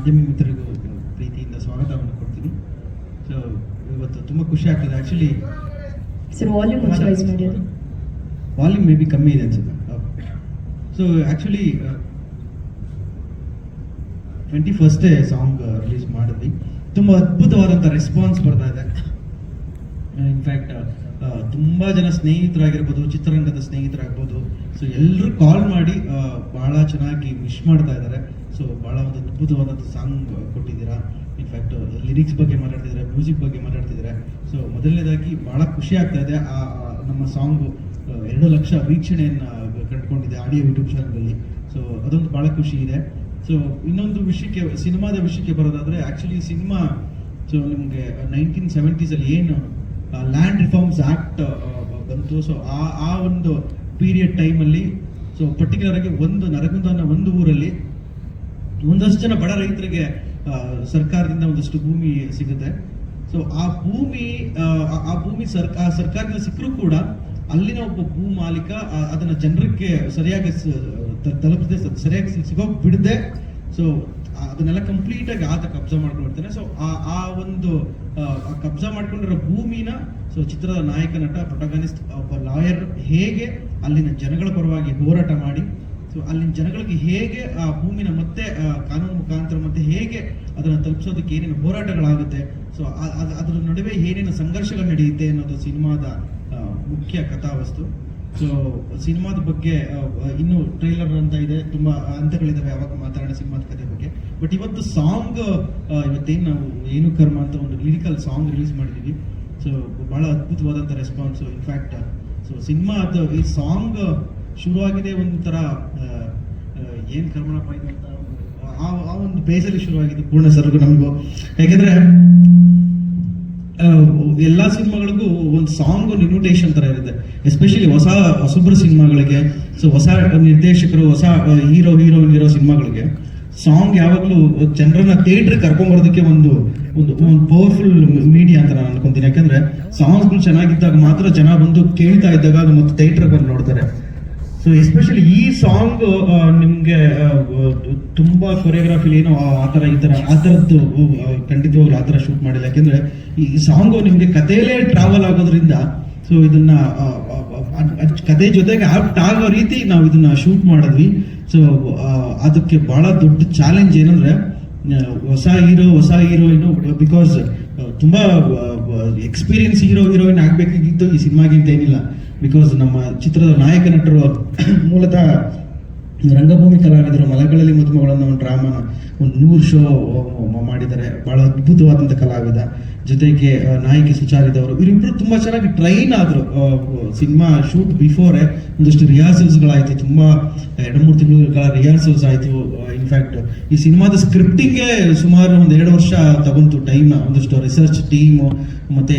ಮಾಧ್ಯಮ ಮಿತ್ರರಿಗೂ ಪ್ರೀತಿಯಿಂದ ಸ್ವಾಗತವನ್ನು ಕೊಡ್ತೀನಿ. ಸೊ ಇವತ್ತು ತುಂಬ ಖುಷಿ ಆಗ್ತದೆ. ಆ್ಯಕ್ಚುಲಿ ಸರ್ ವಾಲ್ಯೂಮ್ ಚಾಯ್ಸ್ ಮಾಡಿ ವಾಲ್ಯೂಮ್ ಮೇ ಬಿ ಕಮ್ಮಿ ಇದೆ ಅನ್ಸುತ್ತೆ. ಸೊ ಆ್ಯಕ್ಚುಲಿ ಟ್ವೆಂಟಿ ಫಸ್ಟೇ ಸಾಂಗ್ ರಿಲೀಸ್ ಮಾಡಿದ್ವಿ. ತುಂಬ ಅದ್ಭುತವಾದಂಥ ರೆಸ್ಪಾನ್ಸ್ ಬರ್ತಾ ಇದೆ. ಇನ್ಫ್ಯಾಕ್ಟ್ ತುಂಬ ಜನ ಸ್ನೇಹಿತರಾಗಿರ್ಬೋದು, ಚಿತ್ರರಂಗದ ಸ್ನೇಹಿತರಾಗ್ಬೋದು. ಸೊ ಎಲ್ಲರೂ ಕಾಲ್ ಮಾಡಿ ಭಾಳ ಚೆನ್ನಾಗಿ ವಿಶ್ ಮಾಡ್ತಾ ಇದ್ದಾರೆ. ಸೊ ಬಹಳ ಒಂದು ಅದ್ಭುತವಾದಂಥ ಸಾಂಗ್ ಕೊಟ್ಟಿದ್ದೀರಾ. ಇನ್ಫ್ಯಾಕ್ಟ್ ಲಿರಿಕ್ಸ್ ಬಗ್ಗೆ ಮಾತಾಡ್ತಿದ್ದಾರೆ ಮ್ಯೂಸಿಕ್ ಬಗ್ಗೆ ಮಾತಾಡ್ತಿದ್ದಾರೆ. ಸೊ ಮೊದಲನೇದಾಗಿ ಬಹಳ ಖುಷಿ ಆಗ್ತಾ ಇದೆ. ಆ ನಮ್ಮ ಸಾಂಗು ಎರಡು ಲಕ್ಷ ವೀಕ್ಷಣೆಯನ್ನು ಕಂಡುಕೊಂಡಿದೆ ಆಡಿಯೋ ಯೂಟ್ಯೂಬ್ ಚಾನಲಲ್ಲಿ ಸೊ ಅದೊಂದು ಬಹಳ ಖುಷಿ ಇದೆ. ಸೊ ಇನ್ನೊಂದು ವಿಷಯಕ್ಕೆ, ಸಿನಿಮಾದ ವಿಷಯಕ್ಕೆ ಬರೋದಾದರೆ ಆ್ಯಕ್ಚುಲಿ ಸಿನಿಮಾ ಸೊ ನಿಮಗೆ ನೈನ್ಟೀನ್ ಸೆವೆಂಟೀಸಲ್ಲಿ ಏನು ಲ್ಯಾಂಡ್ ರಿಫಾರ್ಮ್ಸ್ ಆ್ಯಕ್ಟ್ ಬಂತು. ಸೊ ಆ ಆ ಒಂದು ಪೀರಿಯಡ್ ಟೈಮಲ್ಲಿ ಸೊ ಪರ್ಟಿಕ್ಯುಲರ್ ಆಗಿ ಒಂದು ನರಗುಂದ ಅನ್ನೋ ಒಂದು ಊರಲ್ಲಿ ಒಂದಷ್ಟು ಜನ ಬಡ ರೈತರಿಗೆ ಸರ್ಕಾರದಿಂದ ಒಂದಷ್ಟು ಭೂಮಿ ಸಿಗುತ್ತೆ. ಸೊ ಆ ಭೂಮಿ ಆ, ಭೂಮಿ ಸರ್ಕ ಸರ್ಕಾರದಿಂದ ಸಿಕ್ಕರೂ ಕೂಡ ಅಲ್ಲಿನ ಒಬ್ಬ ಭೂ ಮಾಲೀಕ ಅದನ್ನ ಜನರಿಗೆ ಸರಿಯಾಗಿ ತಲುಪದೆ ಸರಿಯಾಗಿ ಸಿಗೋಕ್ ಬಿಡದೆ. ಸೊ ಅದನ್ನೆಲ್ಲ ಕಂಪ್ಲೀಟ್ ಆಗಿ ಆತ ಕಬ್ಜಾ ಮಾಡ್ಕೊಂಡಿರ್ತಾನೆ ಸೊ ಆ ಆ ಒಂದು ಕಬ್ಜಾ ಮಾಡ್ಕೊಂಡಿರೋ ಭೂಮಿನ ಸೊ ಚಿತ್ರದ ನಾಯಕ, ನಟ ಪ್ರೊಟಗನಿಸ್ಟ್ ಒಬ್ಬ ಲಾಯರ್ ಹೇಗೆ ಅಲ್ಲಿನ ಜನಗಳ ಪರವಾಗಿ ಹೋರಾಟ ಮಾಡಿ ಸೊ ಅಲ್ಲಿನ ಜನಗಳಿಗೆ ಹೇಗೆ ಆ ಭೂಮಿನ ಮತ್ತೆ ಕಾನೂನು ಮುಖಾಂತರ ಮತ್ತೆ ಹೇಗೆ ಅದನ್ನು ತಲುಪಿಸೋದಕ್ಕೆ ಏನೇನು ಹೋರಾಟಗಳಾಗುತ್ತೆ ಸೊ ಅದರ ನಡುವೆ ಏನೇನು ಸಂಘರ್ಷಗಳು ನಡೆಯುತ್ತೆ ಅನ್ನೋದು ಸಿನಿಮಾದ ಮುಖ್ಯ ಕಥಾವಸ್ತು. ಸೊ ಸಿನಿಮಾದ ಬಗ್ಗೆ ಇನ್ನು ಟ್ರೈಲರ್ ಅಂತ ಇದೆ, ತುಂಬಾ ಹಂತಗಳಿದಾವೆ, ಯಾವಾಗ ಮಾತಾಡೋಣ ಸಿನಿಮಾದ ಕಥೆ ಬಗ್ಗೆ ಬಟ್ ಇವತ್ತು ಸಾಂಗ್ ಇವತ್ತೇನು ನಾವು ಏನು ಕರ್ಮ ಅಂತ ಒಂದು ಲಿರಿಕಲ್ ಸಾಂಗ್ ರಿಲೀಸ್ ಮಾಡಿದೀವಿ. ಸೊ ಬಹಳ ಅದ್ಭುತವಾದಂಥ ರೆಸ್ಪಾನ್ಸ್ ಇನ್ಫ್ಯಾಕ್ಟ್ ಸೊ ಸಿನಿಮಾ ಅದು ಈ ಸಾಂಗ್ ಶುರುವಾಗಿದೆ ಒಂಥರ ಏನು ಏನ್ ಕರ್ಮಣಪ್ಪ ಇದು ಅಂತ ಆ ಒಂದು ಬೇಸಲ್ಲಿ ಶುರುವಾಗಿದೆ ಪೂರ್ಣ ಸರ್ಗೂ ನಮಗೂ. ಯಾಕೆಂದರೆ ಎಲ್ಲ ಸಿನಿಮಾಗಳಿಗೂ ಒಂದು ಸಾಂಗ್ ಒಂದು ಇನ್ವಿಟೇಷನ್ ತರ ಇರುತ್ತೆ. ಎಸ್ಪೆಷಲಿ ಹೊಸ, ಹೊಸಬ್ರ ಸಿನಿಮಾಗಳಿಗೆ ಸೊ ಹೊಸ ನಿರ್ದೇಶಕರು, ಹೊಸ ಹೀರೋ ಹೀರೋಯಿನ್ ಇರೋ ಸಿನಿಮಾಗಳಿಗೆ. ಸಾಂಗ್ ಯಾವಾಗಲೂ ಜನರನ್ನ ಥಿಯೇಟರ್ ಕರ್ಕೊಂಬರೋದಕ್ಕೆ ಒಂದು ಒಂದು ಒಂದು ಪವರ್ಫುಲ್ ಮೀಡಿಯಾ ಅಂತ ನಾನು ಅನ್ಕೊಂತೀನಿ. ಯಾಕಂದ್ರೆ ಸಾಂಗ್ಸ್ಗಳು ಚೆನ್ನಾಗಿದ್ದಾಗ ಮಾತ್ರ ಜನ ಬಂದು ಕೇಳ್ತಾ ಇದ್ದಾಗ ಮತ್ತೆ ಥಿಯೇಟರ್ ಬಂದು ನೋಡ್ತಾರೆ. ಸೊ ಎಸ್ಪೆಷಲಿ ಈ ಸಾಂಗ್ ನಿಮ್ಗೆ ತುಂಬಾ ಕೊರಿಯೋಗ್ರಾಫಿ ಏನೋ ಆ ಥರ ಈ ಥರ ಆ ಥರದ್ದು ಖಂಡಿತವಾಗ್ಲು ಆ ಥರ ಶೂಟ್ ಮಾಡಿಲ್ಲ. ಯಾಕೆಂದ್ರೆ ಈ ಸಾಂಗ್ ನಿಮ್ಗೆ ಕಥೆಯಲ್ಲೇ ಟ್ರಾವೆಲ್ ಆಗೋದ್ರಿಂದ ಸೊ ಇದನ್ನ ಕಥೆ ಜೊತೆಗೆ ಆಪ್ಟ್ ಆಗೋ ರೀತಿ ನಾವು ಇದನ್ನ ಶೂಟ್ ಮಾಡಿದ್ವಿ. ಸೊ ಅದಕ್ಕೆ ಬಹಳ ದೊಡ್ಡ ಚಾಲೆಂಜ್ ಏನಂದ್ರೆ ಹೊಸ ಹೀರೋ ಹೊಸ ಹೀರೋಯಿನ್ ಬಿಕಾಸ್ ತುಂಬಾ ಎಕ್ಸ್ಪೀರಿಯನ್ಸ್ ಹೀರೋ ಹೀರೋಯಿನ್ ಆಗ್ಬೇಕಾಗಿತ್ತು ಈ ಸಿನಿಮಾಗಿಂತ ಏನಿಲ್ಲ. ಬಿಕಾಸ್ ನಮ್ಮ ಚಿತ್ರದ ನಾಯಕ ನಟರು ಮೂಲತಃ ರಂಗಭೂಮಿ ಕಲಾವಿದರು ಮಲಗಳಲ್ಲಿ ಮದುಮಗಳನ್ನು ಒಂದು ಡ್ರಾಮಾನ ಒಂದು ನೂರು ಶೋ ಮಾಡಿದ್ದಾರೆ. ಬಹಳ ಅದ್ಭುತವಾದಂಥ ಕಲಾವಿದ. ಜೊತೆಗೆ ನಾಯಕಿ ಸುಚಾರಿದವರು ಇವರಿಬ್ಬರು ತುಂಬಾ ಚೆನ್ನಾಗಿ ಟ್ರೈನ್ ಆದ್ರು. ಸಿನಿಮಾ ಶೂಟ್ ಬಿಫೋರೆ ಒಂದಷ್ಟು ರಿಹರ್ಸಲ್ಸ್ಗಳಾಯಿತು ತುಂಬಾ ಎರಡು ಮೂರು ತಿಂಗಳ ರಿಹರ್ಸಲ್ಸ್ ಆಯ್ತು. ಇನ್ಫ್ಯಾಕ್ಟ್ ಈ ಸಿನಿಮಾದ ಸ್ಕ್ರಿಪ್ಟಿಂಗ್ಗೆ ಸುಮಾರು ಒಂದು ಎರಡು ವರ್ಷ ತಗೊಂತು ಟೈಮ್ ಒಂದಷ್ಟು ರಿಸರ್ಚ್ ಟೀಮು ಮತ್ತೆ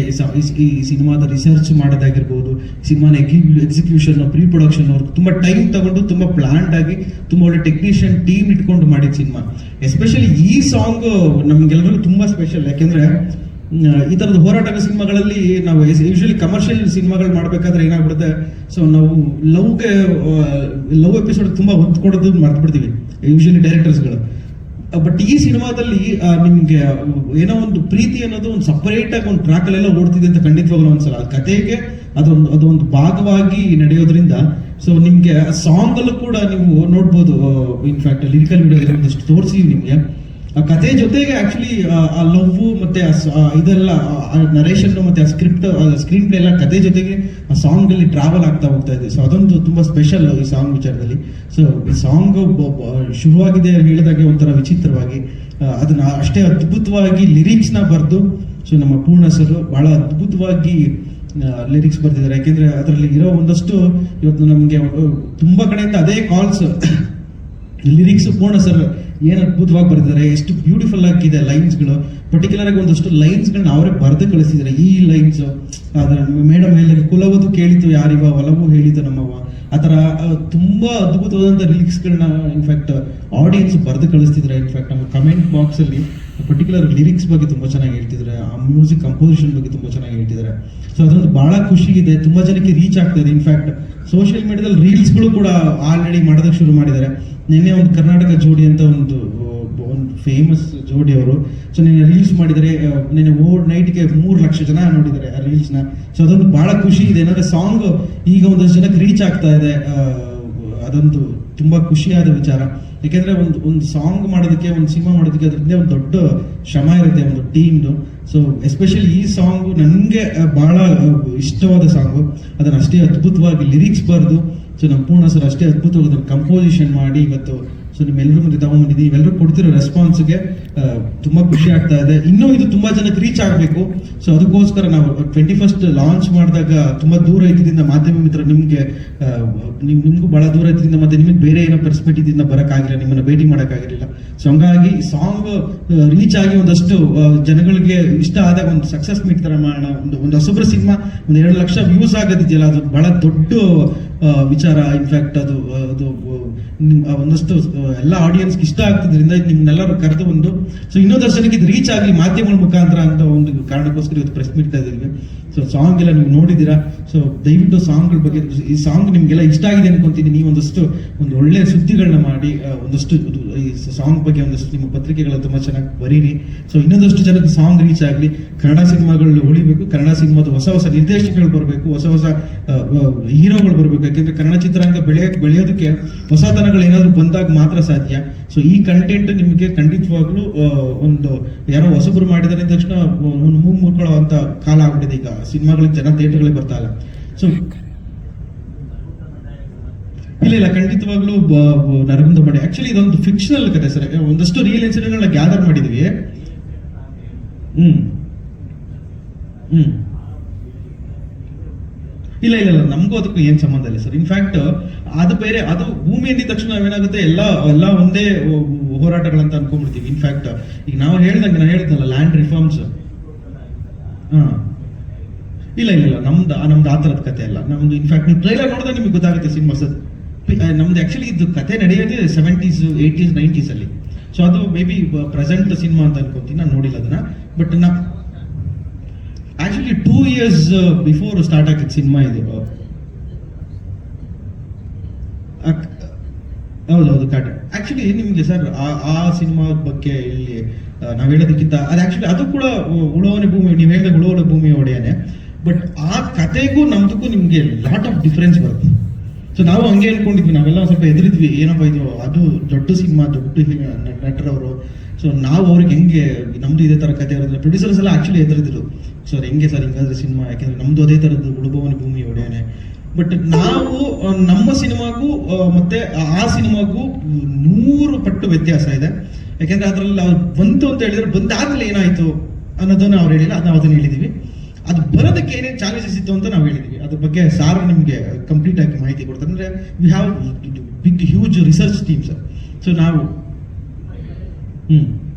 ಈ ಸಿನಿಮಾದ ರಿಸರ್ಚ್ ಮಾಡೋದಾಗಿರ್ಬೋದು ಸಿನಿಮಾನ ಎಕ್ಸಿಕ್ಯೂಷನ್ ಪ್ರೀ ಪ್ರೊಡಕ್ಷನ್ ಅವ್ರು ತುಂಬಾ ಟೈಮ್ ತಗೊಂಡು, ತುಂಬಾ ಪ್ಲ್ಯಾಂಡ್ ಆಗಿ, ತುಂಬಾ ಒಳ್ಳೆ ಟೆಕ್ನಿಷಿಯನ್ ಟೀಮ್ ಇಟ್ಕೊಂಡು ಮಾಡಿದ ಸಿನಿಮಾ. ಎಸ್ಪೆಷಲಿ ಈ ಸಾಂಗು ನಮ್ಗೆಲ್ಲರಿಗೂ ತುಂಬಾ ಸ್ಪೆಷಲ್ ಯಾಕೆಂದ್ರೆ ಈ ತರದ ಹೋರಾಟದ ಸಿನಿಮಾಗಳಲ್ಲಿ ನಾವು ಯೂಶಲಿ ಕಮರ್ಷಿಯಲ್ ಸಿನಿಮಾಗಳು ಮಾಡಬೇಕಾದ್ರೆ ಏನಾಗ್ಬಿಡುತ್ತೆ? ಸೊ ನಾವು ಲವ್ಗೆ ಲವ್ ಎಪಿಸೋಡ್ ತುಂಬಾ ಹೊತ್ತು ಕೊಡೋದು ಮರ್ತು ಬಿಡ್ತೀವಿ ಯೂಶಲಿ ಡೈರೆಕ್ಟರ್ಸ್ಗಳು ಬಟ್ ಈ ಸಿನಿಮಾದಲ್ಲಿ ನಿಮಗೆ ಏನೋ ಒಂದು ಪ್ರೀತಿ ಅನ್ನೋದು ಒಂದು ಸಪರೇಟ್ ಆಗಿ ಒಂದು ಟ್ರ್ಯಾಕ್ ಅಲ್ಲೆಲ್ಲ ಓಡ್ತಿದೆ ಅಂತ ಖಂಡಿತವಾಗ್ಲೂ ಒಂದ್ಸಲ ಕಥೆಗೆ ಅದೊಂದು ಅದೊಂದು ಭಾಗವಾಗಿ ನಡೆಯೋದ್ರಿಂದ ಸೊ ನಿಮಗೆ ಸಾಂಗಲ್ಲೂ ಕೂಡ ನೀವು ನೋಡ್ಬೋದು. ಇನ್ಫ್ಯಾಕ್ಟ್ ಲಿರಿಕಲ್ ವಿಡಿಯೋ ಒಂದಷ್ಟು ತೋರಿಸಿ ನಿಮ್ಗೆ. ಕಥೆ ಜೊತೆಗೆ ಆಕ್ಚುಲಿ ಆ ಲವ್ ಮತ್ತೆ ಇದೆಲ್ಲ ನರೇಷನ್ ಮತ್ತೆ ಆ ಸ್ಕ್ರಿಪ್ಟ್ ಸ್ಕ್ರೀನ್ ಪ್ಲೇ ಎಲ್ಲ ಕಥೆ ಜೊತೆಗೆ ಆ ಸಾಂಗ್ ಅಲ್ಲಿ ಟ್ರಾವೆಲ್ ಆಗ್ತಾ ಹೋಗ್ತಾ ಇದೆ. ಸೊ ಅದೊಂದು ತುಂಬಾ ಸ್ಪೆಷಲ್ ಈ ಸಾಂಗ್ ವಿಚಾರದಲ್ಲಿ. ಸೊ ಈ ಸಾಂಗ್ ಶುರುವಾಗಿದೆ ಹೇಳಿದಾಗೆ ಒಂಥರ ವಿಚಿತ್ರವಾಗಿ ಅದನ್ನ ಅಷ್ಟೇ ಅದ್ಭುತವಾಗಿ ಲಿರಿಕ್ಸ್ನ ಬರೆದು ಸೊ ನಮ್ಮ ಪೂರ್ಣ ಸರ್ ಬಹಳ ಅದ್ಭುತವಾಗಿ ಲಿರಿಕ್ಸ್ ಬರ್ತಿದ್ದಾರೆ ಯಾಕೆಂದ್ರೆ ಅದರಲ್ಲಿ ಇರೋ ಒಂದಷ್ಟು ಇವತ್ತು ನಮಗೆ ತುಂಬಾ ಕಡೆಯಿಂದ ಅದೇ ಕಾಲ್ಸ್ ಲಿರಿಕ್ಸ್ ಪೂರ್ಣ ಸರ್ ಏನು ಅದ್ಭುತವಾಗಿ ಬರೆದಿದ್ದಾರೆ ಎಷ್ಟು ಬ್ಯೂಟಿಫುಲ್ ಆಗಿದೆ ಲೈನ್ಸ್ಗಳು ಪರ್ಟಿಕ್ಯುಲರ್ ಆಗಿ ಒಂದಷ್ಟು ಲೈನ್ಸ್ಗಳನ್ನ ಅವರೇ ಬರೆದು ಕಳಿಸಿದ್ದಾರೆ. ಈ ಲೈನ್ಸ್ ಅದರ ಮೇಡಮ್ ಹೇಳಿದ್ರೆ ಕುಲವದು ಕೇಳಿತು ಯಾರಿವ, ಒಲವು ಹೇಳಿತು ನಮ್ಮವ ಆ ಥರ ತುಂಬ ಅದ್ಭುತವಾದಂಥ ಲಿರಿಕ್ಸ್ಗಳನ್ನ ಇನ್ಫ್ಯಾಕ್ಟ್ ಆಡಿಯನ್ಸ್ ಬರೆದು ಕಳಿಸ್ತಿದ್ರೆ ಇನ್ಫ್ಯಾಕ್ಟ್ ನಮ್ಮ ಕಮೆಂಟ್ ಬಾಕ್ಸಲ್ಲಿ ಪರ್ಟಿಕ್ಯುಲರ್ ಲಿರಿಕ್ಸ್ ಬಗ್ಗೆ ತುಂಬಾ ಚೆನ್ನಾಗಿ ಹೇಳ್ತಿದ್ದಾರೆ. ಆ ಮ್ಯೂಸಿಕ್ ಕಂಪೋಸಿಷನ್ ಬಗ್ಗೆ ತುಂಬಾ ಚೆನ್ನಾಗಿ ಹೇಳ್ತಿದ್ದಾರೆ. ಸೊ ಅದೊಂದು ಬಹಳ ಖುಷಿ ಇದೆ. ತುಂಬಾ ಜನಕ್ಕೆ ರೀಚ್ ಆಗ್ತಾ ಇದೆ. ಇನ್ಫ್ಯಾಕ್ಟ್ ಸೋಷಿಯಲ್ ಮೀಡಿಯಾದಲ್ಲಿ ರೀಲ್ಸ್ಗಳು ಕೂಡ ಆಲ್ರೆಡಿ ಮಾಡೋದಕ್ಕೆ ಶುರು ಮಾಡಿದ್ದಾರೆ. ನಿನ್ನೆ ಒಂದು ಕರ್ನಾಟಕ ಜೋಡಿ ಅಂತ ಒಂದು ಒಂದು ಫೇಮಸ್ ಜೋಡಿ ಅವರು ಸೊ ನಿನ್ನೆ ರೀಲ್ಸ್ ಮಾಡಿದರೆ ನಿನ್ನೆ ಓವರ್ ನೈಟ್ಗೆ ಮೂರು ಲಕ್ಷ ಜನ ನೋಡಿದ್ದಾರೆ ಆ ರೀಲ್ಸ್ನ ಸೊ ಅದೊಂದು ಬಹಳ ಖುಷಿ ಇದೆ. ಏನಂದರೆ ಸಾಂಗ್ ಈಗ ಒಂದಷ್ಟು ಜನಕ್ಕೆ ರೀಚ್ ಆಗ್ತಾ ಇದೆ. ಅದೊಂದು ತುಂಬ ಖುಷಿಯಾದ ವಿಚಾರ. ಯಾಕೆಂದರೆ ಒಂದು ಒಂದು ಸಾಂಗ್ ಮಾಡೋದಕ್ಕೆ, ಒಂದು ಸಿನಿಮಾ ಮಾಡೋದಕ್ಕೆ ಅದರಿಂದ ಒಂದು ದೊಡ್ಡ ಶ್ರಮ ಇರುತ್ತೆ, ಒಂದು ಟೀಮ್ದು ಸೊ ಎಸ್ಪೆಷಲಿ ಈ ಸಾಂಗ್ ನನಗೆ ಭಾಳ ಇಷ್ಟವಾದ ಸಾಂಗು ಅದನ್ನು ಅಷ್ಟೇ ಅದ್ಭುತವಾಗಿ ಲಿರಿಕ್ಸ್ ಬರೆದು, ಸೊ, ನಮ್ಮ ಪೂರ್ಣ ಸರ್ ಅಷ್ಟೇ ಅದ್ಭುತವಾಗಿ ಅದನ್ನು ಕಂಪೋಸಿಷನ್ ಮಾಡಿ ಇವತ್ತು ಸೊ ನಿಮ್ಮೆಲ್ಲರ ಮುಂದೆ ತಗೊಂಡ್ಬಂದಿದ್ದೀವಿ ಇವೆಲ್ಲರೂ ಕೊಡ್ತಿರೋ ರೆಸ್ಪಾನ್ಸ್ಗೆ ತುಂಬಾ ಖುಷಿ ಆಗ್ತಾ ಇದೆ. ಇನ್ನೂ ಇದು ತುಂಬಾ ಜನಕ್ಕೆ ರೀಚ್ ಆಗಬೇಕು. ಸೊ ಅದಕ್ಕೋಸ್ಕರ ನಾವು ಟ್ವೆಂಟಿ ಫಸ್ಟ್ ಲಾಂಚ್ ಮಾಡಿದಾಗ ತುಂಬಾ ದೂರ ಇದ್ದಿದ್ದರಿಂದ ಮಾಧ್ಯಮ ಮಿತ್ರ ನಿಮಗೆ ನಿಮ್, ನಿಮ್ಗೂ ಬಹಳ ದೂರ ಇದ್ದಿದ್ದರಿಂದ ಮತ್ತೆ ನಿಮಗೆ ಬೇರೆ ಏನೋ ಪರ್ಸ್ಪೆಕ್ಟಿವ್ ಇಂದ ನಿಮ್ಮನ್ನು ಭೇಟಿ ಮಾಡೋಕ್ಕಾಗಿರಲಿಲ್ಲ. ಸೊ ಹಂಗಾಗಿ ಸಾಂಗ್ ರೀಚ್ ಆಗಿ ಒಂದಷ್ಟು ಜನಗಳಿಗೆ ಇಷ್ಟ ಆದಾಗ ಒಂದು ಸಕ್ಸಸ್ ಮೀಟ್ ಥರ ಮಾಡೋಣ. ಒಂದು ಒಂದು ಹೊಸಬ್ರ ಸಿನಿಮಾ, ಒಂದು ಎರಡು ಲಕ್ಷ ವ್ಯೂಸ್ ಆಗೋದಿದೆಯಲ್ಲ, ಅದು ಬಹಳ ದೊಡ್ಡ ವಿಚಾರ. ಇನ್ಫ್ಯಾಕ್ಟ್ ಅದು ಅದು ಒಂದಷ್ಟು ಎಲ್ಲ ಆಡಿಯನ್ಸ್ ಇಷ್ಟ ಆಗ್ತಿದ್ರಿಂದ ನಿಮ್ನೆಲ್ಲರೂ ಕರೆದು ಒಂದು ಸೊ ಇನ್ನೊಂದು ದರ್ಶನಕ್ಕೆ ಇದು ರೀಚ್ ಆಗಲಿ ಮಾಧ್ಯಮಗಳ ಮುಖಾಂತರ ಅಂತ ಒಂದು ಕಾರಣಕ್ಕೋಸ್ಕರ ಇವತ್ತು ಪ್ರೆಸ್ ಮೀಟ್ ಇದ್ದೀವಿ ಸೊ ಸಾಂಗ್ ಎಲ್ಲ ನೀವು ನೋಡಿದ್ದೀರಾ? ಸೊ ದಯವಿಟ್ಟು ಸಾಂಗ್ಗಳ ಬಗ್ಗೆ ಈ ಸಾಂಗ್ ನಿಮ್ಗೆಲ್ಲ ಇಷ್ಟ ಆಗಿದೆ ಅನ್ಕೊಂತೀನಿ. ನೀವು ಒಂದಷ್ಟು ಒಂದು ಒಳ್ಳೆ ಸುದ್ದಿಗಳನ್ನ ಮಾಡಿ ಒಂದಷ್ಟು ಈ ಸಾಂಗ್ ಬಗ್ಗೆ ಒಂದಷ್ಟು ನಿಮ್ಮ ಪತ್ರಿಕೆಗಳ ತುಂಬಾ ಚೆನ್ನಾಗಿ ಬರೀರಿ. ಸೊ ಇನ್ನೊಂದಷ್ಟು ಜನಕ್ಕೆ ಸಾಂಗ್ ರೀಚ್ ಆಗಲಿ. ಕನ್ನಡ ಸಿನಿಮಾಗಳು ಉಳಿಬೇಕು. ಕನ್ನಡ ಸಿನಿಮಾದ ಹೊಸ ಹೊಸ ನಿರ್ದೇಶಕಗಳು ಬರಬೇಕು. ಹೊಸ ಹೊಸ ಹೀರೋಗಳು ಬರಬೇಕು. ಯಾಕೆಂದ್ರೆ ಕನ್ನಡ ಚಿತ್ರರಂಗ ಬೆಳೆಯಕ್ಕೆ ಬೆಳೆಯೋದಕ್ಕೆ ಹೊಸತನಗಳು ಏನಾದರೂ ಬಂದಾಗ ಮಾತ್ರ ಸಾಧ್ಯ. ಸೊ ಈ ಕಂಟೆಂಟ್ ನಿಮಗೆ ಖಂಡಿತವಾಗ್ಲೂ ಒಂದು, ಯಾರೋ ಹೊಸಬ್ರು ಮಾಡಿದಾರೆ ತಕ್ಷಣ ಮುರ್ಕೊಳ್ಳೋ ಅಂತ ಕಾಲ ಆಗ್ಬಿಟ್ಟಿದೆ ಈಗ. ಸಿನಿಮಾಗಳಿಗೆ ಜನ ಥಿಯೇಟರ್ಗಳಿಗೆ ಬರ್ತಾ ಇಲ್ಲ ಸೊ ಇಲ್ಲ ಇಲ್ಲ ಖಂಡಿತವಾಗ್ಲೂ ನರಗುಂದ ಮಾಡಿ ಆಕ್ಚುಲಿ ಇದೊಂದು ಫಿಕ್ಷನಲ್ ಕತೆ ಸರ್. ಒಂದಷ್ಟು ರಿಯಲ್ ಇನ್ಸಿಡೆಂಟ್ಗಳನ್ನ ಗ್ಯಾದರ್ ಮಾಡಿದ್ವಿ. ಹ್ಮ್. ಹ್ಮ್. ಇಲ್ಲ ಇಲ್ಲ ಇಲ್ಲ. ನಮಗೂ ಅದಕ್ಕೂ ಏನ್ ಸಂಬಂಧ ಇಲ್ಲ ಸರ್. ಇನ್ಫ್ಯಾಕ್ಟ್ ಅದು ಬೇರೆ, ಅದು ಭೂಮಿ ಅಂದಿದ ತಕ್ಷಣ ನಾವೇನಾಗುತ್ತೆ, ಎಲ್ಲ ಎಲ್ಲ ಒಂದೇ ಹೋರಾಟಗಳಂತ ಅನ್ಕೊಂಡ್ಬಿಡ್ತೀವಿ. ಇನ್ಫ್ಯಾಕ್ಟ್ ಈಗ ನಾವು ಹೇಳ್ದಂಗೆ, ನಾನು ಹೇಳ್ತಲ್ಲ ಲ್ಯಾಂಡ್ ರಿಫಾರ್ಮ್ಸ್ ಹಾ. ಇಲ್ಲ ಇಲ್ಲ ಇಲ್ಲ. ನಮ್ದು ನಮ್ದು ಆ ಥರದ ಕತೆ ಅಲ್ಲ. ನಮ್ದು ಇನ್ಫ್ಯಾಕ್ಟ್ ನೀವು ಟ್ರೈಲರ್ ನೋಡಿದ್ರೆ ನಿಮಗೆ ಗೊತ್ತಾಗುತ್ತೆ ಸಿನಿಮಾ ಸರ್. ನಮ್ದು ಆಕ್ಚುಲಿ ಇದು ಕತೆ ನಡೆಯೋದೇ ಸೆವೆಂಟೀಸ್ ಏಯ್ಟೀಸ್ ನೈಂಟೀಸ್ ಅಲ್ಲಿ. ಸೊ ಅದು ಮೇ ಬಿ ಪ್ರೆಸೆಂಟ್ ಸಿನಿಮಾ ಅಂತ ಅನ್ಕೋತೀನಿ. ನಾನು ನೋಡಿಲ್ಲ ಅದನ್ನ. ಬಟ್ ನಾ actually two years before start ಆಗಿದ್ದು ಸಿನಿಮಾ ಇದು. ಹೌದೌದು ಕಾಟ ಆಕ್ಚುಲಿ ನಿಮಗೆ ಸರ್, ಆ ಸಿನಿಮಾ ಬಗ್ಗೆ ಇಲ್ಲಿ ನಾವು ಹೇಳೋದಕ್ಕಿಂತ ಅದು ಆಕ್ಚುಲಿ ಅದು ಕೂಡ ಉಳುವನೆ ಭೂಮಿ ನೀವು ಹೇಳಿದ ಉಳುವನೆ ಭೂಮಿ ಒಡೆಯನೆ. ಬಟ್ ಆ ಕತೆಗೂ ನಮ್ದಕ್ಕೂ ನಿಮ್ಗೆ ಲಾಟ್ ಆಫ್ ಡಿಫ್ರೆನ್ಸ್ ಬರುತ್ತೆ. ಸೊ ನಾವು ಹಂಗೆ ಹೇಳ್ಕೊಂಡಿದ್ವಿ ನಾವೆಲ್ಲ ಸ್ವಲ್ಪ ಎದುರಿದ್ವಿ ಏನಪ್ಪ ಇದು, ಅದು ದೊಡ್ಡ ಸಿನಿಮಾ, ದೊಡ್ಡ ನಟರವರು. ಸೊ ನಾವು ಅವ್ರಿಗೆ ಹೆಂಗೆ, ನಮ್ದು ಇದೇ ತರ ಕತೆ ಇರೋದಿಲ್ಲ ಪ್ರೊಡ್ಯೂಸರ್ಸ್ ಎಲ್ಲ ಆಕ್ಚುಲಿ ಎದುರಿದ್ರು ಸರ್ ಹೆಂಗೆ ಸರ್, ಹಿಂಗಾದ್ರೆ ಸಿನಿಮಾ, ಯಾಕೆಂದ್ರೆ ನಮ್ದು ಅದೇ ತರದ್ದು ಉಳುಭವನ ಭೂಮಿ, ಒಡೆಯನೆ. ಬಟ್ ನಾವು ನಮ್ಮ ಸಿನಿಮಾಗೂ ಮತ್ತೆ ಆ ಸಿನಿಮಾಗೂ ನೂರು ಪಟ್ಟು ವ್ಯತ್ಯಾಸ ಇದೆ. ಯಾಕೆಂದ್ರೆ ಅದರಲ್ಲಿ ಅವ್ರು ಬಂತು ಅಂತ ಹೇಳಿದ್ರೆ ಬಂದಾದ್ಮೇಲೆ ಏನಾಯ್ತು ಅನ್ನೋದನ್ನ ಅವ್ರು ಹೇಳಿಲ್ಲ ಅದು ನಾವು ಅದನ್ನ ಹೇಳಿದೀವಿ. ಅದು ಬರೋದಕ್ಕೆ ಏನೇನು ಚಾಲೆಂಜಸ್ ಇತ್ತು ಅಂತ ನಾವು ಹೇಳಿದ್ವಿ. ಅದ್ರ ಬಗ್ಗೆ ಸಾರ್ ನಿಮಗೆ ಕಂಪ್ಲೀಟ್ ಆಗಿ ಮಾಹಿತಿ ಕೊಡ್ತಾರೆ. ಅಂದ್ರೆ we have big huge research team sir so ನಾವು, ಹ್ಮ್.